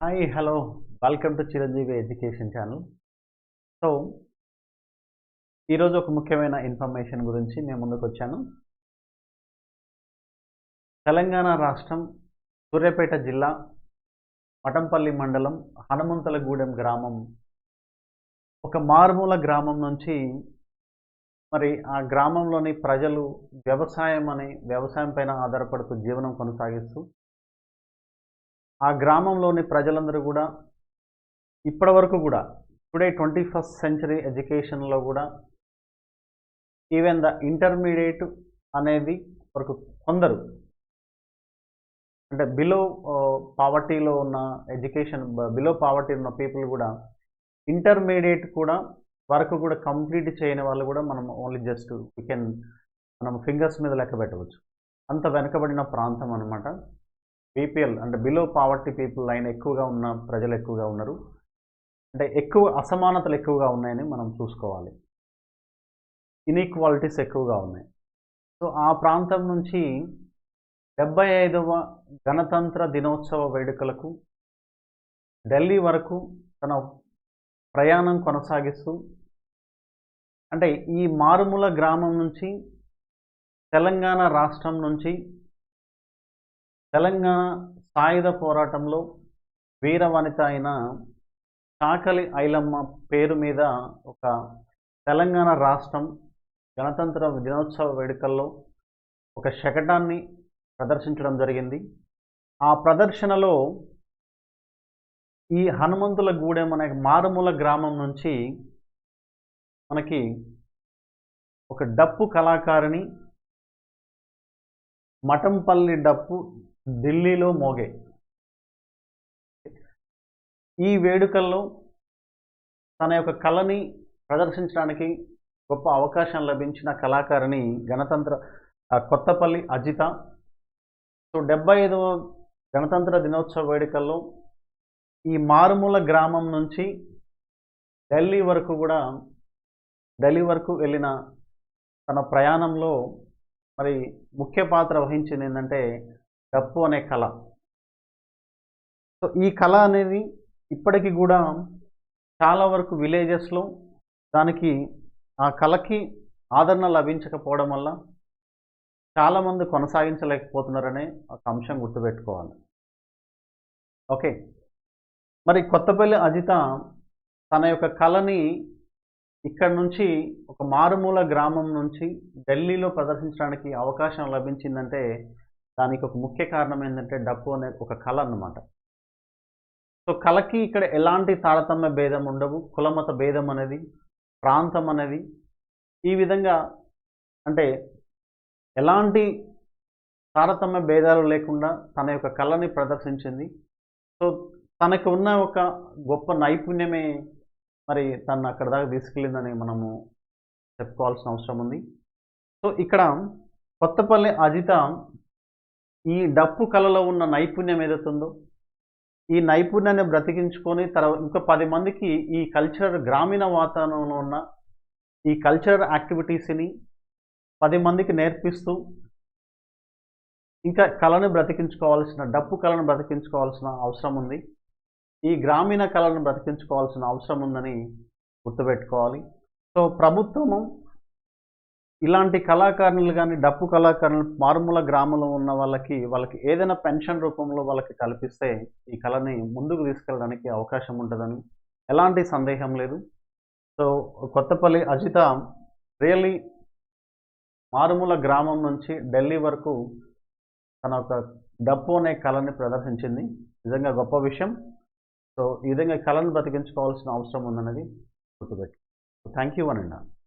Hi hello welcome to Chiranjeevi education channel so ఈరోజు ఒక ముఖ్యమైన ఇన్ఫర్మేషన్ గురించి నేను ముందుకు వచ్చాను తెలంగాణ రాష్ట్రం సూర్యాపేట జిల్లా మఠంపల్లి మండలం హనుమంతలగూడెం గ్రామం. ఒక మారుమూల గ్రామం నుంచి మరి ఆ గ్రామంలోని ప్రజలు వ్యవసాయం అనే వ్యవసాయం పైన ఆధారపడుతూ జీవనం కొనసాగిస్తూ ఆ గ్రామంలోని ప్రజలందరూ కూడా ఇప్పటి వరకు కూడా టుడే ట్వంటీ ఫస్ట్ సెంచరీ ఎడ్యుకేషన్లో కూడా ఈవెన్ ద ఇంటర్మీడియట్ అనేది వరకు కొందరు అంటే బిలో uh, పావర్టీలో ఉన్న ఎడ్యుకేషన్ బిలో పావర్టీ ఉన్న పీపుల్ కూడా ఇంటర్మీడియట్ కూడా వరకు కూడా కంప్లీట్ చేయని వాళ్ళు కూడా మనం ఓన్లీ జస్ట్ వీ కెన్ మనం ఫింగర్స్ మీద లెక్క పెట్టవచ్చు. అంత వెనకబడిన ప్రాంతం అనమాట బీపీఎల్ అంటే బిలో పావర్టీ పీపుల్ లైన్ ఎక్కువగా ఉన్న ప్రజలు ఎక్కువగా ఉన్నారు. అంటే ఎక్కువ అసమానతలు ఎక్కువగా ఉన్నాయని మనం చూసుకోవాలి. ఇన్ఈక్వాలిటీస్ ఎక్కువగా ఉన్నాయి. సో ఆ ప్రాంతం నుంచి డెబ్బై ఐదవ గణతంత్ర దినోత్సవ వేడుకలకు ఢిల్లీ వరకు తన ప్రయాణం కొనసాగిస్తూ అంటే ఈ మారుమూల గ్రామం నుంచి తెలంగాణ రాష్ట్రం నుంచి తెలంగాణ సాయుధ పోరాటంలో వీర వనిత అయిన చాకలి ఐలమ్మ పేరు మీద ఒక తెలంగాణ రాష్ట్రం గణతంత్ర దినోత్సవ వేడుకల్లో ఒక శకటాన్ని ప్రదర్శించడం జరిగింది. ఆ ప్రదర్శనలో ఈ హనుమంతుల గూడెం అనే మారుమూల గ్రామం నుంచి మనకి ఒక డప్పు కళాకారిణి మఠంపల్లి డప్పు ఢిల్లీలో మోగే. ఈ వేడుకల్లో తన యొక్క కళని ప్రదర్శించడానికి గొప్ప అవకాశం లభించిన కళాకారిణి గణతంత్ర కొత్తపల్లి అజిత. సో డెబ్బై ఐదవ గణతంత్ర దినోత్సవ వేడుకల్లో ఈ మారుమూల గ్రామం నుంచి ఢిల్లీ వరకు కూడా ఢిల్లీ వరకు వెళ్ళిన తన ప్రయాణంలో మరి ముఖ్య పాత్ర వహించింది ఏంటంటే డప్పు అనే కళ. సో ఈ కళ అనేది ఇప్పటికీ కూడా చాలా వరకు విలేజెస్లో దానికి ఆ కళకి ఆదరణ లభించకపోవడం వల్ల చాలామంది కొనసాగించలేకపోతున్నారనే ఒక అంశం గుర్తుపెట్టుకోవాలి. ఓకే. మరి కొత్తపల్లి అజిత తన యొక్క కళని ఇక్కడ నుంచి ఒక మారుమూల గ్రామం నుంచి ఢిల్లీలో ప్రదర్శించడానికి అవకాశం లభించిందంటే దానికి ఒక ముఖ్య కారణం ఏంటంటే డప్పు అనే ఒక కళ అన్నమాట. సో కళకి ఇక్కడ ఎలాంటి తారతమ్య భేదం ఉండవు. కులమత భేదం అనేది ప్రాంతం అనేది ఈ విధంగా అంటే ఎలాంటి తారతమ్య భేదాలు లేకుండా తన యొక్క కళని ప్రదర్శించింది. సో తనకు ఉన్న ఒక గొప్ప నైపుణ్యమే మరి తను అక్కడ దాకా తీసుకెళ్ళిందని మనము చెప్పుకోవాల్సిన అవసరం ఉంది. సో ఇక్కడ కొత్తపల్లి అజిత ఈ డప్పు కళలో ఉన్న నైపుణ్యం ఏదైతుందో ఈ నైపుణ్యాన్ని బ్రతికించుకొని తర్వాత ఇంకా పది మందికి ఈ కల్చర్ గ్రామీణ వాతావరణంలో ఉన్న ఈ కల్చర్ యాక్టివిటీస్ని పది మందికి నేర్పిస్తూ ఇంకా కళను బ్రతికించుకోవాల్సిన డప్పు కళను బ్రతికించుకోవాల్సిన అవసరం ఉంది. ఈ గ్రామీణ కళను బ్రతికించుకోవాల్సిన అవసరం ఉందని గుర్తుపెట్టుకోవాలి. సో ప్రభుత్వము ఇలాంటి కళాకారులు కానీ డప్పు కళాకారులు మారుమూల గ్రామంలో ఉన్న వాళ్ళకి వాళ్ళకి ఏదైనా పెన్షన్ రూపంలో వాళ్ళకి కల్పిస్తే ఈ కళని ముందుకు తీసుకెళ్ళడానికి అవకాశం ఉంటుందని ఎలాంటి సందేహం లేదు. సో కొత్తపల్లి అజిత రియల్లీ మారుమూల గ్రామం నుంచి ఢిల్లీ వరకు తన ఒక డప్పు అనే కళని ప్రదర్శించింది. నిజంగా గొప్ప విషయం. సో ఈ విధంగా కళను బ్రతికించుకోవాల్సిన అవసరం ఉందన్నది గుర్తుపెట్టి థ్యాంక్ యూ అనండి